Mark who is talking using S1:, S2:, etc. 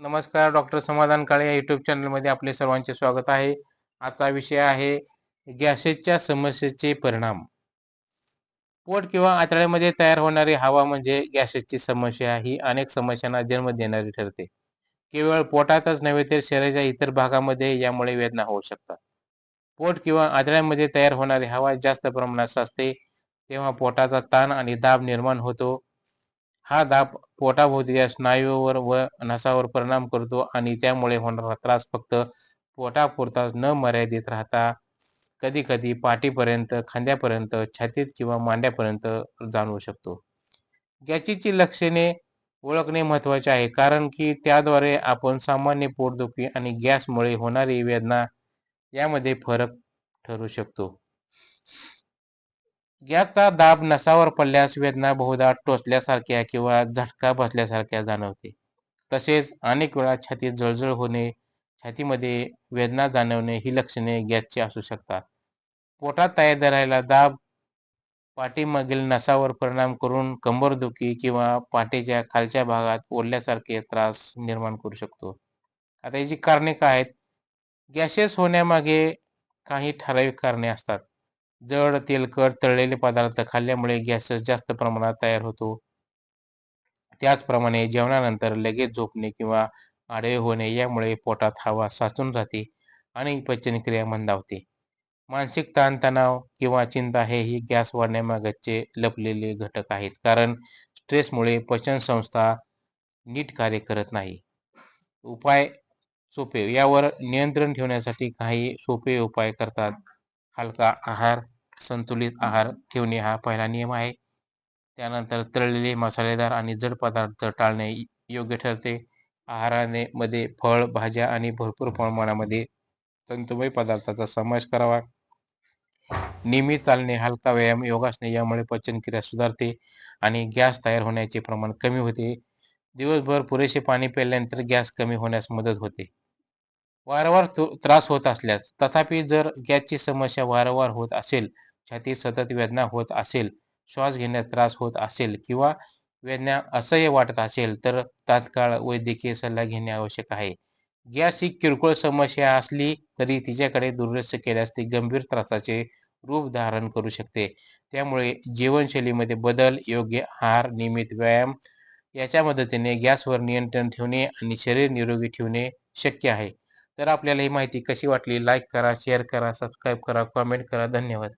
S1: नमस्कार डॉक्टर समाधान काळे या युट्यूब चॅनलमध्ये आपले सर्वांचे स्वागत आहे. आजचा विषय आहे गॅसेसच्या समस्येचे परिणाम. पोट किंवा आतड्यामध्ये तयार होणारी हवा म्हणजे गॅसेसची समस्या ही अनेक समस्यांना जन्म देणारी ठरते. केवळ पोटातच नव्हे तर शरीराच्या इतर भागामध्ये यामुळे वेदना होऊ शकतात. पोट किंवा आतड्यामध्ये तयार होणारी हवा जास्त प्रमाणात असते तेव्हा पोटाचा ताण आणि दाब निर्माण होतो. हा दाब पोटाभोवतीच्या स्नायूवर व नसावर परिणाम करतो आणि त्यामुळे होणारा त्रास फक्त पोटापुरताच न मर्यादित राहता कधी कधी पाठीपर्यंत खांद्यापर्यंत छातीत किंवा मांड्यापर्यंत जाणवू शकतो. गॅचीची लक्षणे ओळखणे महत्त्वाचे आहे कारण की त्याद्वारे आपण सामान्य पोटदुखी आणि गॅसमुळे होणारी वेदना यामध्ये फरक ठरू शकतो. गॅसचा दाब नसावर पडल्यास वेदना बहुधा टोचल्यासारख्या किंवा झटका बसल्यासारख्या जाणवते. तसेच अनेक वेळा छातीत जळजळ होणे छातीमध्ये वेदना जाणवणे ही लक्षणे गॅसची असू शकतात. पोटात तयार राहायला दाब पाठीमागील नसावर परिणाम करून कंबरदुखी किंवा पाठीच्या खालच्या भागात ओढल्यासारखे त्रास निर्माण करू शकतो. आता याची कारणे काय आहेत? गॅसेस होण्यामागे काही ठराविक कारणे असतात. जड तेलकट तळलेले पदार्थ खाल्ल्यामुळे गॅसेस जास्त प्रमाणात तयार होतो. त्याचप्रमाणे जेवणानंतर लगेच झोपणे किंवा आडवे होणे यामुळे पोटात हवा साचून राहते आणि पचनक्रिया मंदावते. मानसिक ताणतणाव किंवा चिंता हे ही गॅस वाढण्यामागचे लपलेले घटक आहेत कारण स्ट्रेसमुळे पचन संस्था नीट कार्य करत नाही. उपाय सोपे यावर नियंत्रण ठेवण्यासाठी काही सोपे उपाय करतात. हलका आहार संतुलित आहार ठेवणे हा पहिला नियम आहे. त्यानंतर तळलेले मसालेदार आणि जड पदार्थ टाळणे योग्य ठरते. आहाराने मध्ये फळ भाज्या आणि भरपूर प्रमाणामध्ये तंतुमय पदार्थाचा समावेश करावा. नियमित चालणे हलका व्यायाम योगासने यामुळे पचनक्रिया सुधारते आणि गॅस तयार होण्याचे प्रमाण कमी होते. दिवसभर पुरेसे पाणी प्यायल्यानंतर गॅस कमी होण्यास मदत होते. वारंवार त्रास होत असल्यास तथापि जर गॅसची समस्या वारंवार होत असेल छातीत सतत वेदना होत असेल श्वास घेण्यात त्रास होत असेल किंवा वेदना असह्य वाटत असेल तर तात्काळ वैद्यकीय सल्ला घेणे आवश्यक आहे. गॅस ही किरकोळ समस्या असली तरी तिच्याकडे दुर्लक्ष केल्यास ती गंभीर त्रासाचे रूप धारण करू शकते. त्यामुळे जीवनशैलीमध्ये बदल योग्य आहार नियमित व्यायाम याच्या मदतीने गॅसवर नियंत्रण ठेवणे आणि शरीर निरोगी ठेवणे शक्य आहे. तर आपल्याला ही माहिती कशी वाटली? लाईक करा शेअर करा सबस्क्राईब करा कॉमेंट करा. धन्यवाद.